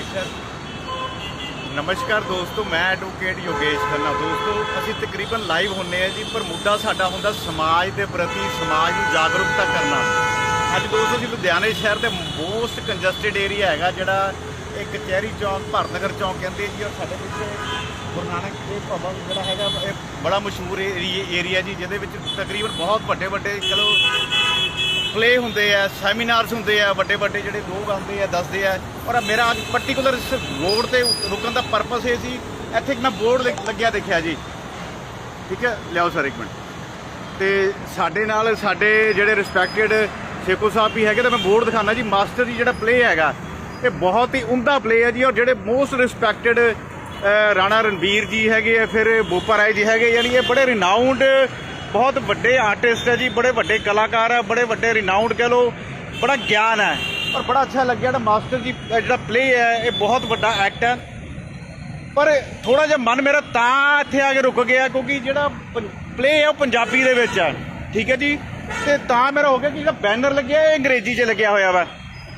Right ਨਮਸਕਾਰ ਦੋਸਤੋ, ਮੈਂ ਐਡਵੋਕੇਟ ਯੋਗੇਸ਼ ਖੰਨਾ। ਦੋਸਤੋ, ਅਸੀਂ ਤਕਰੀਬਨ ਲਾਈਵ ਹੁੰਨੇ ਆ ਜੀ, ਪਰ ਮੁੱਦਾ ਸਾਡਾ ਹੁੰਦਾ ਸਮਾਜ ਦੇ ਪ੍ਰਤੀ, ਸਮਾਜ ਨੂੰ ਜਾਗਰੂਕਤਾ ਕਰਨਾ। ਅੱਜ ਦੋਸਤੋ ਜੀ ਲੁਧਿਆਣੇ ਸ਼ਹਿਰ ਦੇ ਮੋਸਟ ਕੰਜਸਟਡ ਏਰੀਆ ਹੈਗਾ, ਜਿਹੜਾ ਇਹ ਕਚਹਿਰੀ ਚੌਂਕ ਭਰਨਗਰ ਚੌਂਕ ਕਹਿੰਦੇ ਜੀ, ਔਰ ਸਾਡੇ ਪਿੱਛੇ ਗੁਰੂ ਨਾਨਕ ਦੇਵ ਭਵਨ ਜਿਹੜਾ ਹੈਗਾ, ਇਹ ਬੜਾ ਮਸ਼ਹੂਰ ਏਰੀਆ ਜੀ, ਜਿਹਦੇ ਵਿੱਚ ਤਕਰੀਬਨ ਬਹੁਤ ਵੱਡੇ ਵੱਡੇ ਚਲੋ ਪਲੇ ਹੁੰਦੇ ਆ ਸੈਮੀਨਾਰਸ ਹੁੰਦੇ ਆ, ਵੱਡੇ ਵੱਡੇ ਜਿਹੜੇ ਲੋਕ ਆਉਂਦੇ ਆ, ਦੱਸਦੇ ਆ। ਔਰ ਮੇਰਾ ਅੱਜ ਪਾਰਟਿਕੂਲਰ ਇਸ ਰੋਡ ਤੇ ਰੁਕਣ ਦਾ ਪਰਪਸ ਇਹ ਸੀ, ਇੱਥੇ ਇੱਕ ਮੈਂ ਬੋਰਡ ਲੱਗਿਆ ਦੇਖਿਆ ਜੀ। ਠੀਕ ਹੈ? ਲਿਆਓ ਸਰ ਇੱਕ ਮਿੰਟ। ਤੇ ਸਾਡੇ ਨਾਲ ਸਾਡੇ ਜਿਹੜੇ ਰਿਸਪੈਕਟਡ ਸ਼ੇਖੋ ਸਾਹਿਬ ਵੀ ਹੈਗੇ, ਤਾਂ ਮੈਂ ਬੋਰਡ ਦਿਖਾਣਾ ਜੀ ਮਾਸਟਰ ਜੀ ਜਿਹੜਾ ਪਲੇ ਹੈਗਾ, ਇਹ ਬਹੁਤ ਹੀ ਉਮਦਾ ਪਲੇ ਹੈ ਜੀ, ਔਰ ਜਿਹੜੇ ਮੋਸਟ ਰਿਸਪੈਕਟਡ ਰਾਣਾ ਰਣਵੀਰ ਜੀ ਹੈਗੇ ਆ, ਫਿਰ ਬੋਪਾ ਰਾਏ ਜੀ ਹੈਗੇ, ਯਾਨੀ ਇਹ ਬੜੇ ਰਿਨਾਊਂਡ ਬਹੁਤ ਵੱਡੇ ਆਰਟਿਸਟ ਹੈ ਜੀ, ਬੜੇ ਵੱਡੇ ਕਲਾਕਾਰ ਹੈ, ਬੜੇ ਵੱਡੇ ਰਿਨਾਊਂਡ ਕਹ ਲੋ ਬੜਾ ਗਿਆਨ ਹੈ। ਔਰ ਬੜਾ ਅੱਛਾ ਲੱਗਿਆ ਜਿਹੜਾ ਮਾਸਟਰ ਜੀ ਜਿਹੜਾ ਪਲੇ ਹੈ, ਇਹ ਬਹੁਤ ਵੱਡਾ ਐਕਟ ਹੈ। ਪਰ ਥੋੜਾ ਜਿਹਾ ਮਨ ਮੇਰਾ ਤਾਂ ਇੱਥੇ ਆ ਕੇ ਰੁਕ ਗਿਆ, ਕਿਉਂਕਿ ਜਿਹੜਾ ਪਲੇ ਹੈ ਉਹ ਪੰਜਾਬੀ ਦੇ ਵਿੱਚ ਹੈ। ਠੀਕ ਹੈ ਜੀ? ਤੇ ਤਾਂ ਮੇਰਾ ਹੋ ਗਿਆ ਕਿ ਜਿਹੜਾ ਬੈਨਰ ਲੱਗਿਆ, ਇਹ ਅੰਗਰੇਜ਼ੀ 'ਚ ਲੱਗਿਆ ਹੋਇਆ ਵਾ।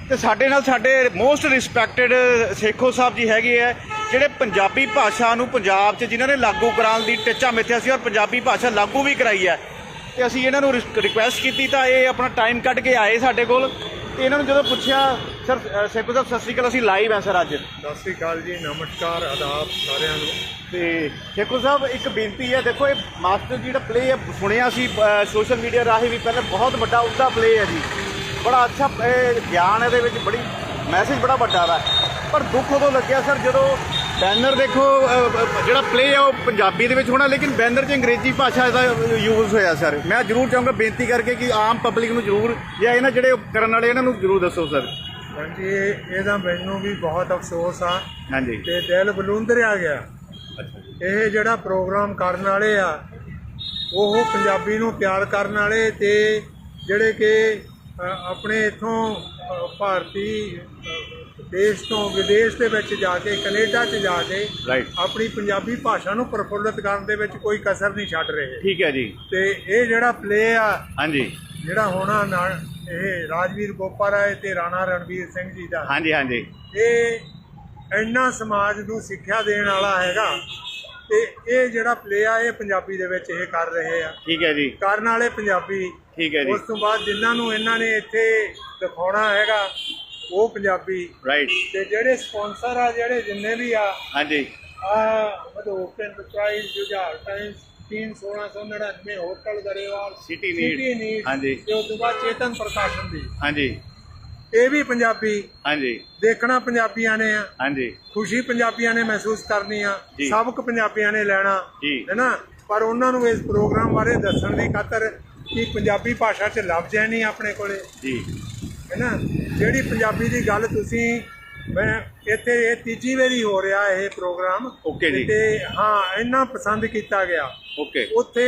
ਤੇ ਸਾਡੇ ਨਾਲ ਸਾਡੇ ਮੋਸਟ ਰਿਸਪੈਕਟਡ ਸੇਖੋ ਸਾਹਿਬ ਜੀ ਹੈਗੇ ਆ। ਜਿਹੜੇ ਪੰਜਾਬੀ ਭਾਸ਼ਾ ਨੂੰ ਪੰਜਾਬ 'ਚ ਜਿਨ੍ਹਾਂ ਨੇ ਲਾਗੂ ਕਰਾਉਣ ਦੀ ਟਿੱਚਾ ਮਿੱਥਿਆ ਸੀ ਔਰ ਪੰਜਾਬੀ ਭਾਸ਼ਾ ਲਾਗੂ ਵੀ ਕਰਾਈ ਹੈ ਤੇ ਅਸੀਂ ਇਹਨਾਂ ਨੂੰ ਰਿਕੁਐਸਟ ਕੀਤੀ ਤਾਂ ਇਹ ਆਪਣਾ ਟਾਈਮ ਕੱਢ ਕੇ ਆਏ ਸਾਡੇ ਕੋਲ। ਤੇ ਇਹਨਾਂ ਨੂੰ ਜਦੋਂ ਪੁੱਛਿਆ ਸਰ ਸੇਖੋ ਸਾਹਿਬ ਸਤਿ ਸ਼੍ਰੀ ਅਕਾਲ ਅਸੀਂ ਲਾਈਵ ਹਾਂ ਸਰ ਅੱਜ। ਸਤਿ ਸ੍ਰੀ ਅਕਾਲ ਜੀ ਨਮਸਕਾਰ ਆਦਾਬ ਸਾਰਿਆਂ ਨੂੰ। ਤੇ ਸ਼ੇਖੂ ਸਾਹਿਬ ਇੱਕ ਬੇਨਤੀ ਹੈ ਦੇਖੋ ਇਹ ਮਾਸਟਰ ਜਿਹੜਾ ਪਲੇ ਹੈ ਸੁਣਿਆ ਸੀ ਸੋਸ਼ਲ ਮੀਡੀਆ ਰਾਹੀਂ ਵੀ ਪਹਿਲਾਂ ਬਹੁਤ ਵੱਡਾ ਉਹਦਾ ਪਲੇ ਹੈ ਜੀ। ਬੜਾ ਅੱਛਾ ਗਿਆਨ ਇਹਦੇ ਵਿੱਚ ਬੜੀ ਮੈਸੇਜ ਬੜਾ ਵੱਡਾ ਵਾ। ਪਰ ਦੁੱਖ ਉਦੋਂ ਲੱਗਿਆ ਸਰ ਜਦੋਂ ਬੈਨਰ ਦੇਖੋ ਜਿਹੜਾ ਪਲੇ ਹੈ ਉਹ ਪੰਜਾਬੀ ਦੇ ਵਿੱਚ ਹੋਣਾ ਲੇਕਿਨ ਬੈਨਰ 'ਚ ਅੰਗਰੇਜ਼ੀ ਭਾਸ਼ਾ ਦਾ ਯੂਜ਼ ਹੋਇਆ ਸਰ ਮੈਂ ਜ਼ਰੂਰ ਚਾਹੂੰਗਾ ਬੇਨਤੀ ਕਰਕੇ ਕਿ ਆਮ ਪਬਲਿਕ ਨੂੰ ਜ਼ਰੂਰ ਜਾਂ ਇਹਨਾਂ ਜਿਹੜੇ ਕਰਨ ਵਾਲੇ ਇਹਨਾਂ ਨੂੰ ਜ਼ਰੂਰ ਦੱਸੋ ਸਰ ਹਾਂਜੀ ਇਹ- ਇਹਦਾ ਮੈਨੂੰ ਵੀ ਬਹੁਤ ਅਫਸੋਸ ਆ। ਹਾਂਜੀ। ਤੇ ਦਿਲ ਬਲੂੰਦਰਿਆ ਗਿਆ। ਅੱਛਾ ਜੀ। ਇਹ ਜਿਹੜਾ ਪ੍ਰੋਗਰਾਮ ਕਰਨ ਵਾਲੇ ਆ ਉਹ ਪੰਜਾਬੀ ਨੂੰ ਪਿਆਰ ਕਰਨ ਵਾਲੇ ਤੇ ਜਿਹੜੇ ਕਿ ਆਪਣੇ ਇਥੋਂ ਭਾਰਤੀ ਦੇਸ਼ ਤੋਂ ਵਿਦੇਸ਼ ਦੇ ਵਿੱਚ ਜਾ ਕੇ ਕੈਨੇਡਾ 'ਚ ਜਾ ਕੇ ਰਾਈਟ ਆਪਣੀ ਪੰਜਾਬੀ ਭਾਸ਼ਾ ਨੂੰ ਪ੍ਰਫੁੱਲਤ ਕਰਨ ਦੇ ਵਿੱਚ ਕੋਈ ਕਸਰ ਨਹੀਂ ਛੱਡ ਰਹੇ। ਠੀਕ ਹੈ ਜੀ। ਤੇ ਇਹ ਜਿਹੜਾ ਪਲੇ ਆ ਹਾਂਜੀ। ਜਿਹੜਾ ਹੋਣਾ ਨਾਲ ਇਹ ਰਾਜਵੀਰ ਗੋਪਾ ਰਾਏ ਤੇ ਰਾਣਾ ਰਣਵੀਰ ਸਿੰਘ ਜੀ ਦਾ ਹਾਂਜੀ ਹਾਂਜੀ। ਇਹ ਇੰਨਾ ਸਮਾਜ ਨੂੰ ਸਿੱਖਿਆ ਦੇਣ ਵਾਲਾ ਹੈਗਾ ਤੇ ਇਹ ਜਿਹੜਾ ਪਲੇ ਆ ਇਹ ਪੰਜਾਬੀ ਦੇ ਵਿੱਚ ਇਹ ਕਰ ਰਹੇ ਆ। ਠੀਕ ਹੈ ਜੀ। ਕਰਨ ਵਾਲੇ ਪੰਜਾਬੀ ਠੀਕ ਹੈ ਜੀ। ਉਸ ਤੋਂ ਬਾਅਦ ਜਿਨ੍ਹਾਂ ਨੂੰ ਇਹਨਾਂ ਨੇ ਇੱਥੇ ਦਿਖਾਉਣਾ ਹੈਗਾ ਉਹ ਪੰਜਾਬੀ। ਰਾਈਟ ਤੇ ਜਿਹੜੇ ਸਪਾਂਸਰ ਆ ਜਿਹੜੇ ਜਿੰਨੇ ਵੀ ਆ ਹਾਂਜੀ। ਆ ਮਤਲਬ open price Jujhar times 3699 hotel Grewal city need ਹਾਂਜੀ। ਤੇ ਉਸ ਤੋਂ ਬਾਅਦ ਚੇਤਨ ਪ੍ਰਕਾਸ਼ਨ ਦੀ। ਹਾਂਜੀ। ਇਹ ਵੀ ਪੰਜਾਬੀ ਹਾਂਜੀ। ਦੇਖਣਾ ਪੰਜਾਬੀਆਂ ਨੇ ਆ। ਹਾਂਜੀ। ਖੁਸ਼ੀ ਪੰਜਾਬੀਆਂ ਨੇ ਮਹਿਸੂਸ ਕਰਨੀ ਆ। ਸਬਕ ਪੰਜਾਬੀਆਂ ਨੇ ਲੈਣਾ। ਜੀ। ਹੈਨਾ ਪਰ ਉਹਨਾਂ ਨੂੰ ਇਸ ਪ੍ਰੋਗਰਾਮ ਬਾਰੇ ਦੱਸਣ ਦੀ ਖਾਤਰ ਕਿ ਪੰਜਾਬੀ ਭਾਸ਼ਾ 'ਚ ਲਫ਼ਜ਼ ਹੈ ਨਹੀਂ ਆਪਣੇ ਕੋਲੇ। ਜੀ। ਹੈਨਾ ਜਿਹੜੀ ਪੰਜਾਬੀ ਦੀ ਗੱਲ ਤੁਸੀਂ ਮੈਂ ਇੱਥੇ ਇਹ ਤੀਜੀ ਵਾਰੀ ਹੋ ਰਿਹਾ ਇਹ ਪ੍ਰੋਗਰਾਮ ਜੀ। ਤੇ ਹਾਂ ਇੰਨਾ ਪਸੰਦ ਕੀਤਾ ਗਿਆ ਓਕੇ ਉੱਥੇ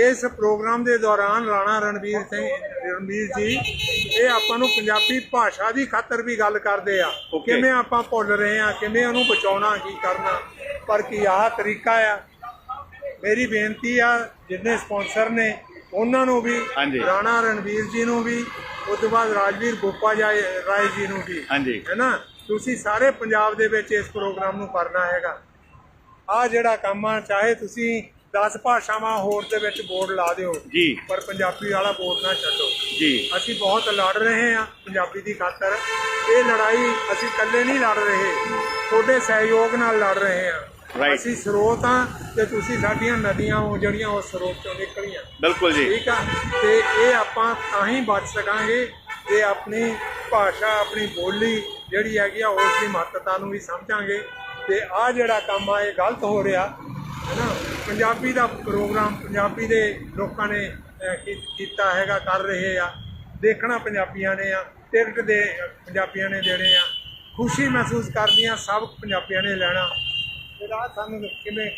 ਇਸ ਪ੍ਰੋਗਰਾਮ ਦੇ ਦੌਰਾਨ ਰਾਣਾ ਰਣਵੀਰ ਸਿੰਘ ਰਣਵੀਰ ਜੀ ਇਹ ਆਪਾਂ ਨੂੰ ਪੰਜਾਬੀ ਭਾਸ਼ਾ ਦੀ ਖਾਤਰ ਵੀ ਗੱਲ ਕਰਦੇ ਆ. ਕਿਵੇਂ ਆਪਾਂ ਭੁੱਲ ਰਹੇ ਆ ਕਿਵੇਂ ਉਹਨੂੰ ਬਚਾਉਣਾ ਕੀ ਕਰਨਾ ਪਰ ਕੀ ਆਹ ਤਰੀਕਾ ਆ ਮੇਰੀ ਬੇਨਤੀ ਆ ਜਿੰਨੇ ਸਪਾਂਸਰ ਨੇ ਉਹਨਾਂ ਨੂੰ ਵੀ। ਰਾਣਾ ਰਣਵੀਰ ਜੀ ਨੂੰ ਵੀ ਉਸ ਤੋਂ ਬਾਅਦ ਰਾਜਵੀਰ ਗੋਪਾ ਰਾਏ ਜੀ ਨੂੰ ਵੀ ਹਾਂਜੀ। ਹੈਨਾ ਤੁਸੀਂ ਸਾਰੇ ਪੰਜਾਬ ਦੇ ਵਿੱਚ ਇਸ ਪ੍ਰੋਗਰਾਮ ਨੂੰ ਕਰਨਾ ਹੈਗਾ। ਆ ਜਿਹੜਾ ਕੰਮ ਆ ਚਾਹੇ ਤੁਸੀਂ 10 ਭਾਸ਼ਾਵਾਂ ਹੋਰ ਦੇ ਵਿੱਚ ਬੋਰਡ ਲਾ ਦਿਓ ਜੀ। ਪਰ ਪੰਜਾਬੀ ਵਾਲਾ ਬੋਰਡ ਨਾ ਛੱਡੋ। ਜੀ। ਅਸੀਂ ਬਹੁਤ ਲੜ ਰਹੇ ਹਾਂ ਪੰਜਾਬੀ ਦੀ ਖਾਤਰ। ਇਹ ਲੜਾਈ ਅਸੀਂ ਇਕੱਲੇ ਨਹੀਂ ਲੜ ਰਹੇ। ਤੁਹਾਡੇ ਸਹਿਯੋਗ ਨਾਲ ਲੜ ਰਹੇ ਹਾਂ। Right. ਅਸੀਂ ਸਰੋਤ ਹਾਂ ਤੇ ਤੁਸੀਂ ਸਾਡੀਆਂ ਨਦੀਆਂ ਉਹ ਜਿਹੜੀਆਂ ਉਹ ਸਰੋਤ ਚੋਂ ਨਿਕਲੀਆਂ। ਬਿਲਕੁਲ ਜੀ। ਠੀਕ ਆ? ਤੇ ਇਹ ਆਪਾਂ ਤਾਂ ਹੀ ਬਚ ਸਕਾਂਗੇ ਜੇ ਆਪਣੀ ਭਾਸ਼ਾ ਆਪਣੀ ਬੋਲੀ ਜਿਹੜੀ ਹੈਗੀ ਆ ਉਸ ਦੀ ਮਹੱਤਤਾ ਨੂੰ ਵੀ ਸਮਝਾਂਗੇ। ਤੇ ਆ ਜਿਹੜਾ ਕੰਮ ਆ ਇਹ ਗਲਤ ਹੋ ਰਿਹਾ ਹੈ ਨਾ? ਪੰਜਾਬੀ ਦਾ ਪ੍ਰੋਗਰਾਮ ਪੰਜਾਬੀ ਦੇ ਲੋਕਾਂ ਨੇ ਕੀਤਾ ਹੈਗਾ ਕਰ ਰਹੇ ਆ। ਦੇਖਣਾ ਪੰਜਾਬੀਆਂ ਨੇ ਆ ਟਿਕਟ ਦੇ ਪੰਜਾਬੀਆਂ ਨੇ ਦੇਣੇ ਆ। ਖੁਸ਼ੀ ਮਹਿਸੂਸ ਕਰਨੀਆਂ ਸਭ ਪੰਜਾਬੀਆਂ ਨੇ ਲੈਣਾ। ਫਿਰ ਆ ਸਾਨੂੰ ਕਿਵੇਂ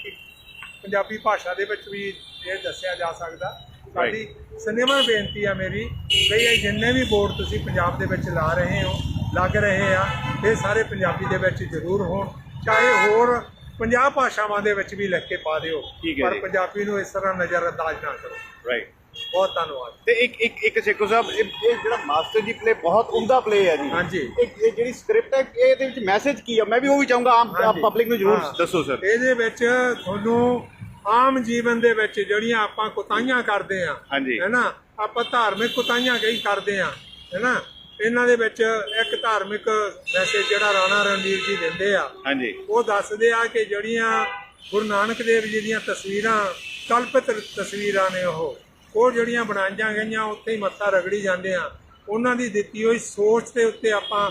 ਪੰਜਾਬੀ ਭਾਸ਼ਾ ਦੇ ਵਿੱਚ ਵੀ ਇਹ ਦੱਸਿਆ ਜਾ ਸਕਦਾ। ਸਾਡੀ ਸਿਨੇਮਾ ਬੇਨਤੀ ਆ ਮੇਰੀ ਵੀ ਇਹ ਜਿੰਨੇ ਵੀ ਬੋਰਡ ਤੁਸੀਂ ਪੰਜਾਬ ਦੇ ਵਿੱਚ ਲਾ ਰਹੇ ਹੋ ਲੱਗ ਰਹੇ ਆ ਇਹ ਸਾਰੇ ਪੰਜਾਬੀ ਦੇ ਵਿੱਚ ਜ਼ਰੂਰ ਹੋਣ। ਚਾਹੇ ਹੋਰ ਪੰਜਾਬ ਭਾਸ਼ਾਵਾਂ ਦੇ ਵਿੱਚ ਵੀ ਲਿਖ ਕੇ ਪਾ ਦਿਓ ਪਰ। ਪੰਜਾਬੀ ਨੂੰ ਇਸ ਤਰ੍ਹਾਂ ਨਜ਼ਰ ਅੰਦਾਜ਼ ਨਾ ਕਰੋ। ਰਾਈਟ ਬਹੁਤ ਧੰਨਵਾਦ। ਤੇ ਇੱਕ ਇੱਕ ਇੱਕ ਸੇਖੋ ਸਾਹਿਬ ਇਹ ਇਹ ਜਿਹੜਾ ਮਾਸਟਰ ਜੀ ਪਲੇ ਬਹੁਤ ਉਮਦਾ ਪਲੇ ਹੈ ਜੀ। ਹਾਂਜੀ। ਇਹ ਇਹ ਜਿਹੜੀ ਸਕ੍ਰਿਪਟ ਹੈ ਇਹਦੇ ਵਿੱਚ ਮੈਸੇਜ ਕੀ ਹੈ ਮੈਂ ਵੀ ਉਹ ਵੀ ਚਾਹੂੰਗਾ ਆਮ ਹਾਂਜੀ। ਪਬਲਿਕ ਨੂੰ ਜ਼ਰੂਰ ਹਾਂ। ਦੱਸੋ ਸਰ ਇਹਦੇ ਵਿੱਚ ਤੁਹਾਨੂੰ ਆਮ ਜੀਵਨ ਦੇ ਵਿੱਚ ਜਿਹੜੀਆਂ ਆਪਾਂ ਕੁਤਾਈਆਂ ਕਰਦੇ ਆ ਹਾਂਜੀ। ਹੈਨਾ ਆਪਾਂ ਧਾਰਮਿਕ ਕੁਤਾਈਆਂ ਕਈ ਕਰਦੇ ਆ ਹੈਨਾ ਇਹਨਾਂ ਦੇ ਵਿੱਚ ਇੱਕ ਧਾਰਮਿਕ ਮੈਸੇਜ ਜਿਹੜਾ ਰਾਣਾ ਰਣਜੀਤ ਜੀ ਦਿੰਦੇ ਆ। ਹਾਂਜੀ। ਉਹ ਦੱਸਦੇ ਆ ਕਿ ਜਿਹੜੀਆਂ ਗੁਰੂ ਨਾਨਕ ਦੇਵ ਜੀ ਦੀਆਂ ਤਸਵੀਰਾਂ ਕਲਪਿਤ ਤਸਵੀਰਾਂ ਨੇ ਉਹ। ਉਹ ਜਿਹੜੀਆਂ ਬਣਾਈਆਂ ਗਈਆਂ ਉੱਥੇ ਹੀ ਮੱਥਾ ਰਗੜੀ ਜਾਂਦੇ ਆ। ਉਹਨਾਂ ਦੀ ਦਿੱਤੀ ਹੋਈ ਸੋਚ ਦੇ ਉੱਤੇ ਆਪਾਂ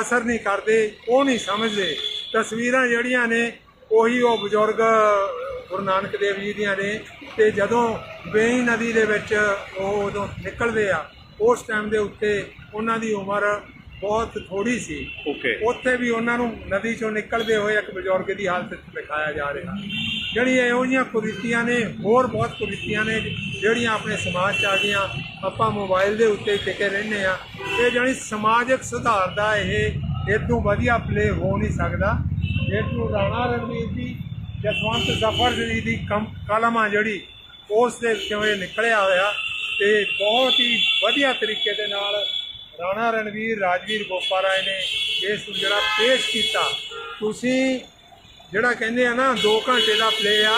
ਅਸਰ ਨਹੀਂ ਕਰਦੇ ਉਹ ਨਹੀਂ ਸਮਝਦੇ। ਤਸਵੀਰਾਂ ਜਿਹੜੀਆਂ ਨੇ ਉਹੀ ਉਹ ਬਜ਼ੁਰਗ ਗੁਰੂ ਨਾਨਕ ਦੇਵ ਜੀ ਦੀਆਂ ਨੇ ਤੇ ਜਦੋਂ ਵੇਈ ਨਦੀ ਦੇ ਵਿੱਚ ਉਹ ਉਦੋਂ ਨਿਕਲਦੇ ਆ ਉਸ ਟਾਈਮ ਦੇ ਉੱਤੇ ਉਹਨਾਂ ਦੀ ਉਮਰ ਬਹੁਤ ਥੋੜੀ ਸੀ। ਓਕੇ ਉੱਥੇ ਵੀ ਉਹਨਾਂ ਨੂੰ ਨਦੀ ਚੋਂ ਨਿਕਲਦੇ ਹੋਏ ਇੱਕ ਬਜ਼ੁਰਗ ਦੀ ਹਾਲਤ ਦਿਖਾਇਆ ਜਾ ਰਿਹਾ। ਜਿਹੜੀ ਇਹੋ ਜਿਹੀਆਂ ਕੁਰੀਤੀਆਂ ਨੇ, ਹੋਰ ਬਹੁਤ ਕੁਰੀਤੀਆਂ ਨੇ, ਜਿਹੜੀਆਂ ਆਪਣੇ ਸਮਾਜ 'ਚ ਆ ਗਈਆਂ, ਆਪਾਂ ਮੋਬਾਈਲ ਦੇ ਉੱਤੇ ਟਿਕੇ ਰਹਿੰਦੇ ਆ ਇਹ ਜਾਨੀ ਸਮਾਜਿਕ ਸੁਧਾਰ ਦਾ ਇਹ ਇਦੋਂ ਵਧੀਆ ਪਲੇ ਹੋ ਨਹੀਂ ਸਕਦਾ। ਜੇਤੂ ਰਾਣਾ ਰਣਵੀਰ ਜੀ, ਜਸਵੰਤ ਜ਼ਫਰ ਜੀ ਦੀ ਕਮ, ਕਲਮ ਆ ਜਿਹੜੀ, ਉਸ ਦੇ ਵਿੱਚੋਂ ਇਹ ਨਿਕਲਿਆ ਹੋਇਆ ਤੇ ਬਹੁਤ ਹੀ ਵਧੀਆ ਤਰੀਕੇ ਦੇ ਨਾਲ ਰਾਣਾ ਰਣਵੀਰ ਰਾਜਵੀਰ ਗੋਪਾਰਾਏ ਨੇ, ਇਸ ਨੂੰ ਜਿਹੜਾ ਪੇਸ਼ ਕੀਤਾ। ਤੁਸੀਂ ਜਿਹੜਾ ਕਹਿੰਦੇ ਆ ਨਾ 2 ਘੰਟੇ ਦਾ ਪਲੇ ਆ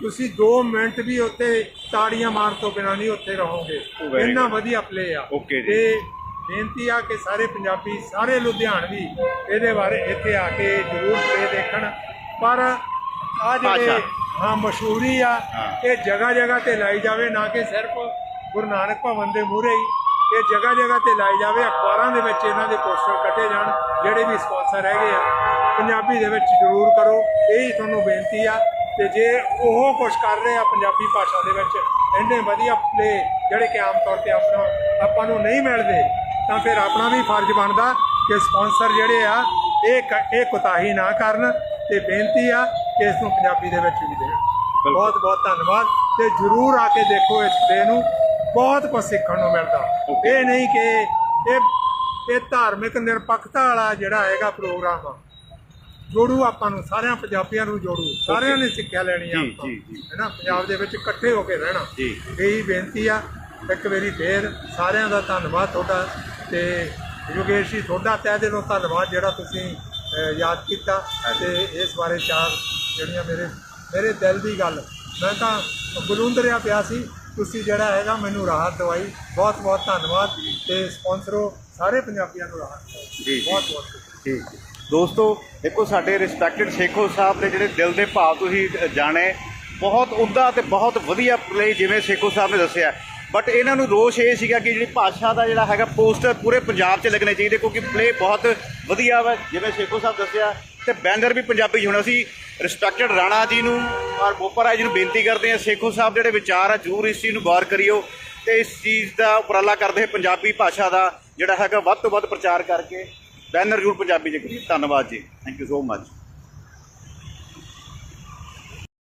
ਤੁਸੀਂ 2 ਮਿੰਟ ਵੀ ਉੱਥੇ ਤਾੜੀਆਂ ਮਾਰਨ ਤੋਂ ਬਿਨਾਂ ਨਹੀਂ ਉੱਥੇ ਰਹੋਗੇ ਇੰਨਾ. ਵਧੀਆ ਪਲੇ ਆ। ਤੇ ਬੇਨਤੀ ਆ ਕਿ ਸਾਰੇ ਪੰਜਾਬੀ ਸਾਰੇ ਲੁਧਿਆਣਵੀ ਇਹਦੇ ਬਾਰੇ ਇੱਥੇ ਆ ਕੇ ਜ਼ਰੂਰ ਪਲੇ ਦੇਖਣ ਪਰ ਆ ਜਿਹੜੇ। ਹਾਂ ਮਸ਼ਹੂਰੀ ਆ। ਇਹ ਜਗ੍ਹਾ ਜਗ੍ਹਾ ਤੇ ਲਾਈ ਜਾਵੇ ਨਾ ਕਿ ਸਿਰਫ ਗੁਰੂ ਨਾਨਕ ਭਵਨ ਦੇ ਮੂਹਰੇ ਹੀ ਇਹ ਜਗ੍ਹਾ ਜਗ੍ਹਾ ਤੇ ਲਾਈ ਜਾਵੇ ਅਖਬਾਰਾਂ ਦੇ ਵਿੱਚ ਇਹਨਾਂ ਦੇ ਪੋਸਟਰ ਕੱਢੇ ਜਾਣ ਜਿਹੜੇ ਵੀ ਸਪਾਂਸਰ ਹੈਗੇ ਆ ਪੰਜਾਬੀ ਦੇ ਵਿੱਚ ਜ਼ਰੂਰ ਕਰੋ। ਇਹ ਹੀ ਤੁਹਾਨੂੰ ਬੇਨਤੀ ਆ ਤੇ ਜੇ ਉਹ ਕੁਝ ਕਰ ਰਹੇ ਆ ਪੰਜਾਬੀ ਭਾਸ਼ਾ ਦੇ ਵਿੱਚ ਇੰਨੇ ਵਧੀਆ ਪਲੇ ਜਿਹੜੇ ਕਿ ਆਮ ਤੌਰ ਤੇ ਆਪਣਾ ਆਪਾਂ ਨੂੰ ਨਹੀਂ ਮਿਲਦੇ ਤਾਂ ਫਿਰ ਆਪਣਾ ਵੀ ਫਰਜ਼ ਬਣਦਾ ਕਿ ਸਪਾਂਸਰ ਜਿਹੜੇ ਆ ਇਹ ਇਹ ਕੁਤਾਹੀ ਨਾ ਕਰਨ ਤੇ ਬੇਨਤੀ ਆ ਕਿ ਇਸ ਨੂੰ ਪੰਜਾਬੀ ਦੇ ਵਿੱਚ ਵੀ ਦੇਣ। ਬਹੁਤ ਬਹੁਤ ਧੰਨਵਾਦ ਤੇ ਜਰੂਰ ਆ ਕੇ ਦੇਖੋ ਇਸ ਪਲੇ ਨੂੰ। ਬਹੁਤ ਕੁਝ ਸਿੱਖਣ ਨੂੰ ਮਿਲਦਾ. ਇਹ ਨਹੀਂ ਕਿ ਇਹ ਇਹ ਧਾਰਮਿਕ ਨਿਰਪੱਖਤਾ ਵਾਲਾ ਜਿਹੜਾ ਹੈਗਾ ਪ੍ਰੋਗਰਾਮ ਆ। ਜੋੜੂ ਆਪਾਂ ਨੂੰ ਸਾਰਿਆਂ ਪੰਜਾਬੀਆਂ ਨੂੰ ਜੋੜੂ। ਸਾਰਿਆਂ ਨੇ ਸਿੱਖਿਆ ਲੈਣੀ ਆ ਆਪਾਂ। ਹੈਨਾ ਪੰਜਾਬ ਦੇ ਵਿੱਚ ਇਕੱਠੇ ਹੋ ਕੇ ਰਹਿਣਾ। ਇਹੀ ਬੇਨਤੀ ਆ। ਇੱਕ ਵਾਰੀ ਫੇਰ ਸਾਰਿਆਂ ਦਾ ਧੰਨਵਾਦ ਤੁਹਾਡਾ ਤੇ ਯੋਗੇਸ਼ ਜੀ ਤੁਹਾਡਾ ਤਹਿ ਦਿਲੋਂ ਧੰਨਵਾਦ ਜਿਹੜਾ ਤੁਸੀਂ ਯਾਦ ਕੀਤਾ ਤੇ ਇਸ ਬਾਰੇ ਚਾਰ ਜਿਹੜੀਆਂ ਮੇਰੇ ਮੇਰੇ ਦਿਲ ਦੀ ਗੱਲ। ਮੈਂ ਤਾਂ ਬਲੂੰਦਰਿਆ ਪਿਆ ਸੀ। ਤੁਸੀਂ ਜਿਹੜਾ ਹੈਗਾ ਮੈਨੂੰ ਰਾਹਤ ਦਵਾਈ। ਬਹੁਤ ਬਹੁਤ ਧੰਨਵਾਦ ਤੇ ਸਪਾਂਸਰੋ ਸਾਰੇ ਪੰਜਾਬੀਆਂ ਨੂੰ ਰਾਹਤ ਜੀ। ਬਹੁਤ ਬਹੁਤ ਠੀਕ ਦੋਸਤੋ, ਦੇਖੋ ਸਾਡੇ ਰਿਸਪੈਕਟਡ ਸ਼ੇਖੋ ਸਾਹਿਬ ਦੇ ਜਿਹੜੇ ਦਿਲ ਦੇ ਭਾਵ ਤੁਸੀਂ ਜਾਣੇ, ਬਹੁਤ ਉਮਦਾ ਤੇ ਬਹੁਤ ਵਧੀਆ ਪਲੇ ਜਿਵੇਂ ਸ਼ੇਖੋ ਸਾਹਿਬ ਨੇ ਦੱਸਿਆ। ਬਟ ਇਹਨਾਂ ਨੂੰ ਰੋਸ਼ ਇਹ ਸੀਗਾ ਕਿ ਜਿਹੜੀ ਭਾਸ਼ਾ ਦਾ ਜਿਹੜਾ ਹੈਗਾ ਪੋਸਟਰ ਪੂਰੇ ਪੰਜਾਬ 'ਚ ਲੱਗਣੇ ਚਾਹੀਦੇ, ਕਿਉਂਕਿ ਪਲੇ ਬਹੁਤ ਵਧੀਆ ਵਾ, ਜਿਵੇਂ ਸ਼ੇਖੋ ਸਾਹਿਬ ਦੱਸਿਆ। ਤੇ ਬੈਨਰ ਵੀ ਪੰਜਾਬੀ 'ਚ ਹੋਣਾ ਸੀ। ਰਿਸਪੈਕਟਡ ਰਾਣਾ ਜੀ ਨੂੰ ਔਰ ਬੋਪਰਾ ਜੀ ਨੂੰ ਬੇਨਤੀ ਕਰਦੇ ਆ ਸ਼ੇਖੋ ਸਾਹਿਬ ਦੇ ਜਿਹੜੇ ਵਿਚਾਰ ਆ, ਜ਼ਰੂਰ ਇਸ ਚੀਜ਼ ਨੂੰ ਗੌਰ ਕਰਿਓ ਤੇ ਇਸ ਚੀਜ਼ ਦਾ ਉਪਰਾਲਾ ਕਰਦੇ ਪੰਜਾਬੀ ਭਾਸ਼ਾ ਦਾ ਜਿਹੜਾ ਹੈਗਾ ਵੱਧ ਤੋਂ ਵੱਧ ਪ੍ਰਚਾਰ ਕਰਕੇ ਬੈਨਰ ਜ਼ਰੂਰ ਪੰਜਾਬੀ 'ਚ ਕਰੀਏ। ਧੰਨਵਾਦ ਜੀ। Thank you so much